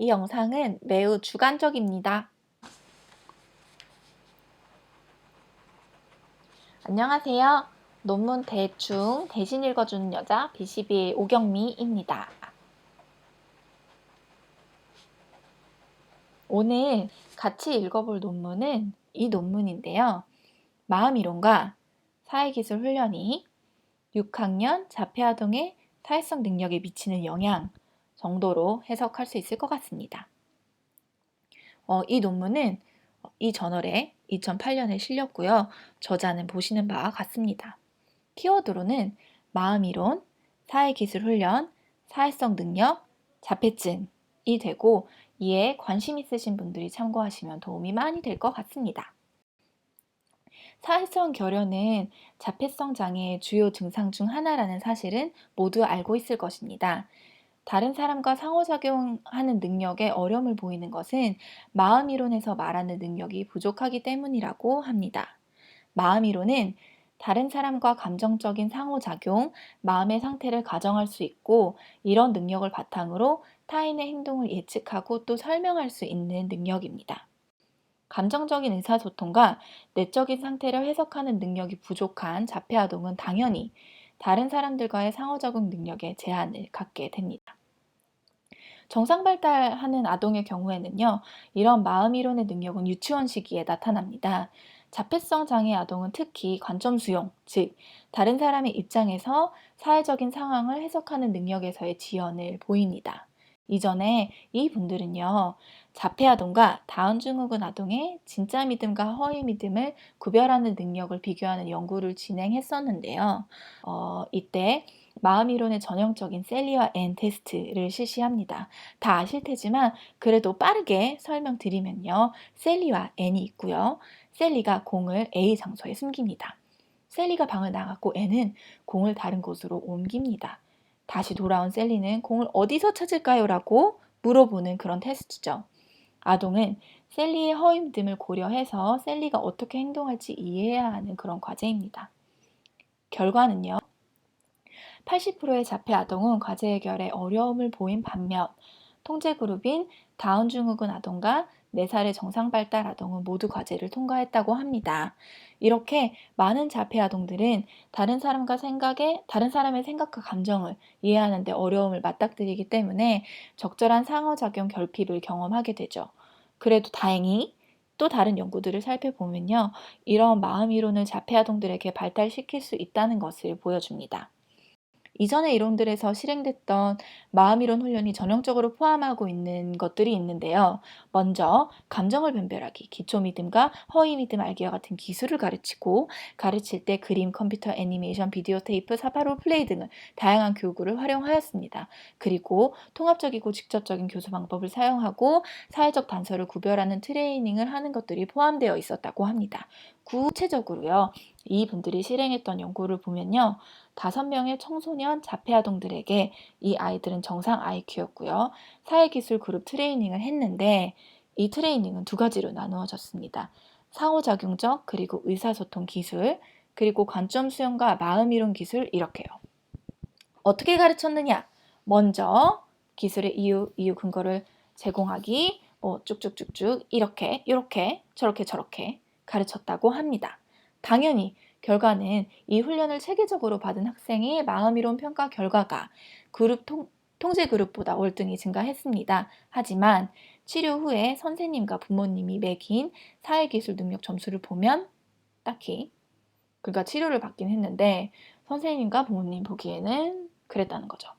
이 영상은 매우 주관적입니다. 안녕하세요. 논문 대충 대신 읽어주는 여자 BCB의 오경미입니다. 오늘 같이 읽어볼 논문은 이 논문인데요. 마음이론과 사회기술 훈련이 6학년 자폐아동의 사회성 능력에 미치는 영향 정도로 해석할 수 있을 것 같습니다. 어, 이 논문은 이 저널에 2008년에 실렸고요. 저자는 보시는 바와 같습니다. 키워드로는 마음이론, 사회기술 훈련, 사회성 능력, 자폐증이 되고 이에 관심 있으신 분들이 참고하시면 도움이 많이 될 것 같습니다. 사회성 결여는 자폐성 장애의 주요 증상 중 하나라는 사실은 모두 알고 있을 것입니다. 다른 사람과 상호작용하는 능력에 어려움을 보이는 것은 마음 이론에서 말하는 능력이 부족하기 때문이라고 합니다. 마음 이론은 다른 사람과 감정적인 상호작용, 마음의 상태를 가정할 수 있고 이런 능력을 바탕으로 타인의 행동을 예측하고 또 설명할 수 있는 능력입니다. 감정적인 의사소통과 내적인 상태를 해석하는 능력이 부족한 자폐아동은 당연히 다른 사람들과의 상호작용 능력에 제한을 갖게 됩니다. 정상 발달하는 아동의 경우에는요, 이런 마음 이론의 능력은 유치원 시기에 나타납니다. 자폐성 장애 아동은 특히 관점 수용, 즉, 다른 사람의 입장에서 사회적인 상황을 해석하는 능력에서의 지연을 보입니다. 이전에 이 분들은요, 자폐 아동과 다운 증후군 아동의 진짜 믿음과 허위 믿음을 구별하는 능력을 비교하는 연구를 진행했었는데요. 어, 이때 마음 이론의 전형적인 셀리와 앤 테스트를 실시합니다. 다 아실 테지만 그래도 빠르게 설명드리면요. 셀리와 앤이 있고요. 셀리가 공을 A 장소에 숨깁니다. 셀리가 방을 나갔고 앤은 공을 다른 곳으로 옮깁니다. 다시 돌아온 셀리는 공을 어디서 찾을까요? 라고 물어보는 그런 테스트죠. 아동은 셀리의 믿음을 고려해서 셀리가 어떻게 행동할지 이해해야 하는 그런 과제입니다. 결과는요. 80%의 자폐 아동은 과제 해결에 어려움을 보인 반면 통제 그룹인 다운 증후군 아동과 4살의 정상 발달 아동은 모두 과제를 통과했다고 합니다. 이렇게 많은 자폐 아동들은 다른 사람과 생각에 다른 사람의 생각과 감정을 이해하는 데 어려움을 맞닥뜨리기 때문에 적절한 상호작용 결핍을 경험하게 되죠. 그래도 다행히 또 다른 연구들을 살펴보면요. 이런 마음 이론을 자폐 아동들에게 발달시킬 수 있다는 것을 보여줍니다. 이전의 이론들에서 실행됐던 마음이론 훈련이 전형적으로 포함하고 있는 것들이 있는데요. 먼저 감정을 변별하기, 기초 믿음과 허위 믿음 알기와 같은 기술을 가르치고 가르칠 때 그림, 컴퓨터, 애니메이션, 비디오 테이프, 사파로 플레이 등을 다양한 교구를 활용하였습니다. 그리고 통합적이고 직접적인 교수 방법을 사용하고 사회적 단서를 구별하는 트레이닝을 하는 것들이 포함되어 있었다고 합니다. 구체적으로요. 이분들이 실행했던 연구를 보면요. 다섯 명의 청소년 자폐 아동들에게 이 아이들은 정상 IQ였고요. 사회기술 그룹 트레이닝을 했는데 이 트레이닝은 두 가지로 나누어졌습니다. 상호작용적 그리고 의사소통 기술 그리고 관점 수용과 마음 이론 기술 이렇게요. 어떻게 가르쳤느냐? 먼저 기술의 이유, 이유 근거를 제공하기, 뭐 쭉쭉쭉쭉 이렇게 이렇게 저렇게 저렇게 가르쳤다고 합니다. 당연히 결과는 이 훈련을 체계적으로 받은 학생의 마음이론 평가 결과가 그룹 통, 통제 그룹보다 월등히 증가했습니다. 하지만 치료 후에 선생님과 부모님이 매긴 사회기술 능력 점수를 보면 딱히 그러니까 치료를 받긴 했는데 선생님과 부모님 보기에는 그랬다는 거죠.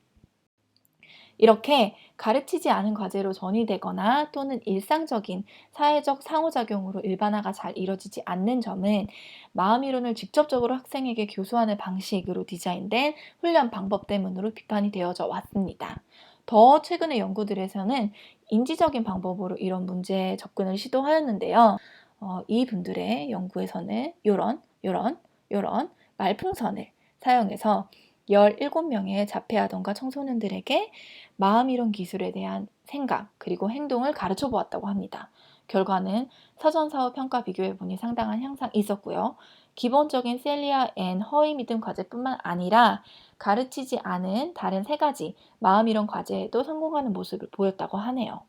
이렇게 가르치지 않은 과제로 전이되거나 또는 일상적인 사회적 상호작용으로 일반화가 잘 이뤄지지 않는 점은 마음 이론을 직접적으로 학생에게 교수하는 방식으로 디자인된 훈련 방법 때문으로 비판이 되어져 왔습니다. 더 최근의 연구들에서는 인지적인 방법으로 이런 문제에 접근을 시도하였는데요. 어, 이 분들의 연구에서는 이런, 이런, 이런 말풍선을 사용해서 17명의 자폐아동과 청소년들에게 마음 이론 기술에 대한 생각 그리고 행동을 가르쳐 보았다고 합니다. 결과는 사전 사후 평가 비교해 보니 상당한 향상이 있었고요. 기본적인 셀리아 앤 허위 믿음 과제뿐만 아니라 가르치지 않은 다른 세 가지 마음 이론 과제에도 성공하는 모습을 보였다고 하네요.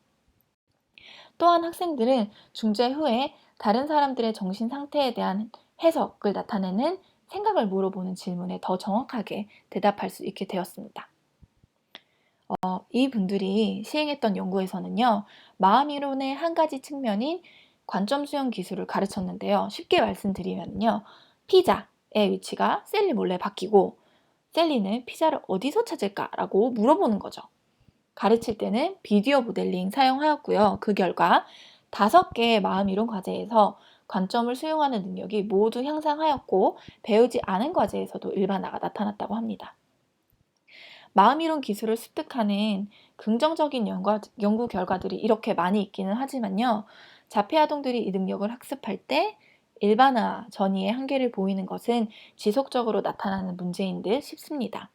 또한 학생들은 중재 후에 다른 사람들의 정신 상태에 대한 해석을 나타내는 생각을 물어보는 질문에 더 정확하게 대답할 수 있게 되었습니다. 어, 이 분들이 시행했던 연구에서는요, 마음 이론의 한 가지 측면인 관점 수용 기술을 가르쳤는데요. 쉽게 말씀드리면요, 피자의 위치가 셀리 몰래 바뀌고 셀리는 피자를 어디서 찾을까라고 물어보는 거죠. 가르칠 때는 비디오 모델링 사용하였고요. 그 결과 다섯 개의 마음 이론 과제에서 관점을 수용하는 능력이 모두 향상하였고 배우지 않은 과제에서도 일반화가 나타났다고 합니다. 마음 이론 기술을 습득하는 긍정적인 연구, 연구 결과들이 이렇게 많이 있기는 하지만요. 자폐 아동들이 이 능력을 학습할 때 일반화 전이의 한계를 보이는 것은 지속적으로 나타나는 문제인 듯 싶습니다.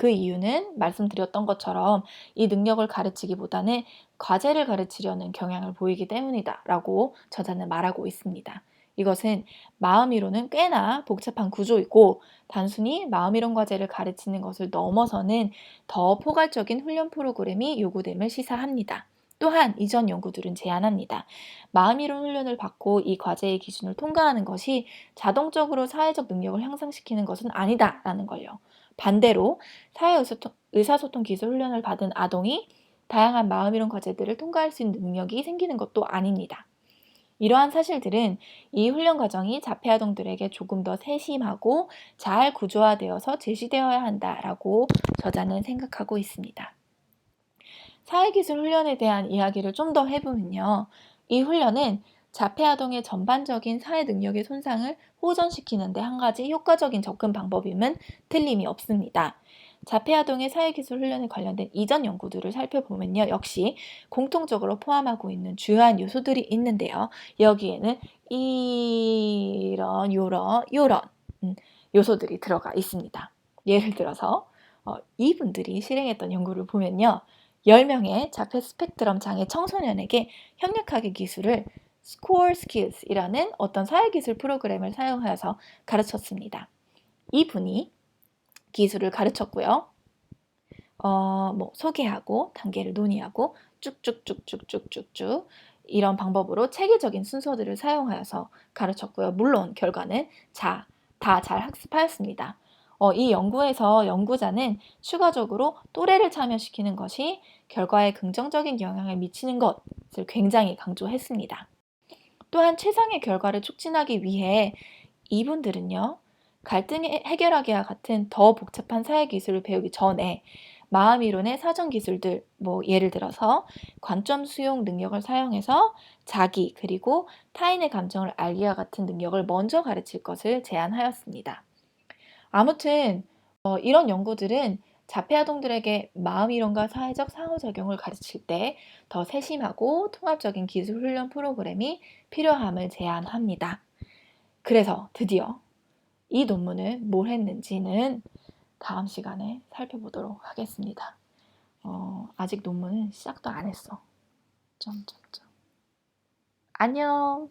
그 이유는 말씀드렸던 것처럼 이 능력을 가르치기보다는 과제를 가르치려는 경향을 보이기 때문이다 라고 저자는 말하고 있습니다. 이것은 마음이론은 꽤나 복잡한 구조이고 단순히 마음이론 과제를 가르치는 것을 넘어서는 더 포괄적인 훈련 프로그램이 요구됨을 시사합니다. 또한 이전 연구들은 제안합니다. 마음이론 훈련을 받고 이 과제의 기준을 통과하는 것이 자동적으로 사회적 능력을 향상시키는 것은 아니다라는 걸요. 반대로 사회 의사소통 기술 훈련을 받은 아동이 다양한 마음 이론 과제들을 통과할 수 있는 능력이 생기는 것도 아닙니다. 이러한 사실들은 이 훈련 과정이 자폐 아동들에게 조금 더 세심하고 잘 구조화되어서 제시되어야 한다라고 저자는 생각하고 있습니다. 사회기술 훈련에 대한 이야기를 좀 더 해보면요. 이 훈련은 자폐 아동의 전반적인 사회 능력의 손상을 호전시키는데 한 가지 효과적인 접근 방법임은 틀림이 없습니다. 자폐 아동의 사회기술 훈련에 관련된 이전 연구들을 살펴보면요. 역시 공통적으로 포함하고 있는 주요한 요소들이 있는데요. 여기에는 이런, 요런, 요런 음, 요소들이 들어가 있습니다. 예를 들어서 어, 이분들이 실행했던 연구를 보면요. 10명의 자폐 스펙트럼 장애 청소년에게 협력하기 기술을 Score Skills이라는 어떤 사회기술 프로그램을 사용하여서 가르쳤습니다. 이분이 기술을 가르쳤고요. 어, 뭐 소개하고 단계를 논의하고 쭉쭉쭉쭉쭉쭉쭉 이런 방법으로 체계적인 순서들을 사용하여서 가르쳤고요. 물론 결과는 자, 다 잘 학습하였습니다. 어, 이 연구에서 연구자는 추가적으로 또래를 참여시키는 것이 결과에 긍정적인 영향을 미치는 것을 굉장히 강조했습니다. 또한 최상의 결과를 촉진하기 위해 이분들은요, 갈등 해결하기와 같은 더 복잡한 사회 기술을 배우기 전에 마음 이론의 사전 기술들, 뭐 예를 들어서 관점 수용 능력을 사용해서 자기 그리고 타인의 감정을 알기와 같은 능력을 먼저 가르칠 것을 제안하였습니다. 아무튼 어, 이런 연구들은 자폐 아동들에게 마음 이론과 사회적 상호작용을 가르칠 때 더 세심하고 통합적인 기술 훈련 프로그램이 필요함을 제안합니다. 그래서 드디어 이 논문을 뭘 했는지는 다음 시간에 살펴보도록 하겠습니다. 어, 아직 논문은 시작도 안 했어. 점점점. 안녕.